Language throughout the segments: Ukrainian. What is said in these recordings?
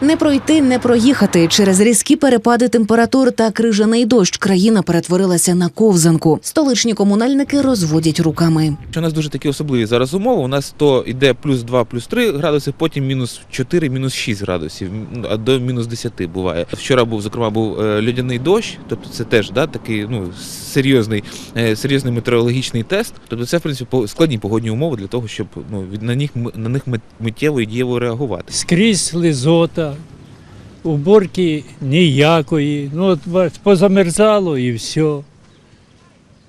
Не пройти, не проїхати через різкі перепади температур та крижаний дощ. Країна перетворилася на ковзанку. Столичні комунальники розводять руками. Що у нас дуже такі особливі зараз умови. У нас то йде плюс 2, плюс 3 градуси, потім мінус 4, мінус 6 градусів, а до мінус 10 буває. Вчора був, зокрема, був е, льодяний дощ, тобто це теж да, такий ну, серйозний, е, серйозний метеорологічний тест. Тобто це, в принципі, по- складні погодні умови для того, щоб ну, від- на них, на них мит- миттєво і дієво реагувати. скрізь лизота, уборки ніякої. Ну, от позамерзало і все.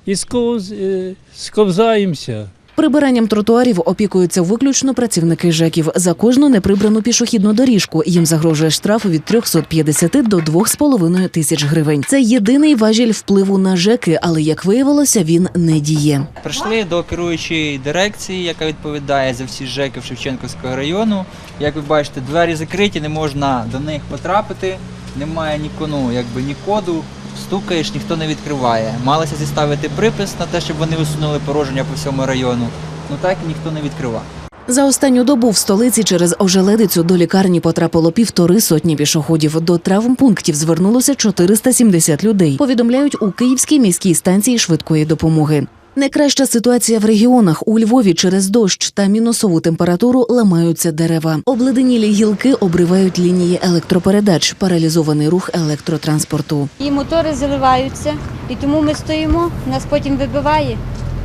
І сковз, е, сковзаємося. Прибиранням тротуарів опікуються виключно працівники ЖЕКів. За кожну неприбрану пішохідну доріжку їм загрожує штраф від 350 до 2,5 тисяч гривень. Це єдиний важіль впливу на ЖЕКи, але як виявилося, він не діє. Прийшли до керуючої дирекції, яка відповідає за всі ЖЕКи Шевченківського району. Як ви бачите, двері закриті, не можна до них потрапити, немає ні кону, якби ні коду. Стукаєш, ніхто не відкриває. Малися зіставити припис на те, щоб вони усунули пороження по всьому району. Ну так ніхто не відкривав. За останню добу в столиці через ожеледицю до лікарні потрапило півтори сотні пішоходів. До травмпунктів звернулося 470 людей. Повідомляють у Київській міській станції швидкої допомоги. Найкраща ситуація в регіонах у Львові через дощ та мінусову температуру ламаються дерева. Обледенілі гілки обривають лінії електропередач, паралізований рух електротранспорту. І мотори заливаються, і тому ми стоїмо, нас потім вибиває,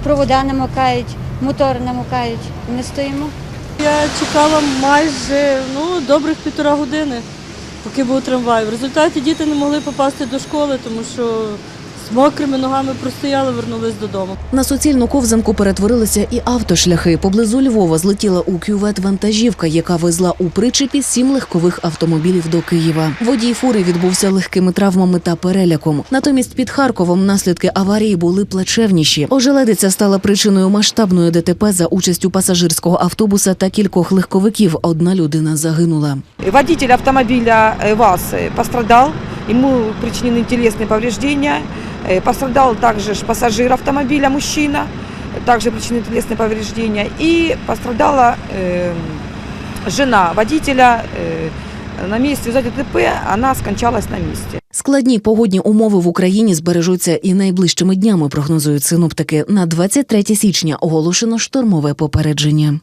провода намокають, мотори намокають, і ми стоїмо. Я чекала майже ну, добрих півтора години, поки був трамвай. В результаті діти не могли попасти до школи, тому що з мокрими ногами простояли, вернулись додому. На суцільну ковзанку перетворилися і автошляхи. Поблизу Львова злетіла у кювет вантажівка, яка везла у причепі сім легкових автомобілів до Києва. Водій фури відбувся легкими травмами та переляком. Натомість під Харковом наслідки аварії були плачевніші. Ожеледиця стала причиною масштабної ДТП за участю пасажирського автобуса та кількох легковиків. Одна людина загинула. Водитель автомобиля э, ВАЗ э, пострадал, ему причинены телесные повреждения. Э, Пострадал также ж пассажир автомобиля, мужчина, также причинены телесные повреждения. И пострадала э, жена водителя. э, На месте в результате ДТП она скончалась на месте. Складні погодні умови в Україні збережуться і найближчими днями. Прогнозують синоптики. На 23 січня оголошено штормове попередження.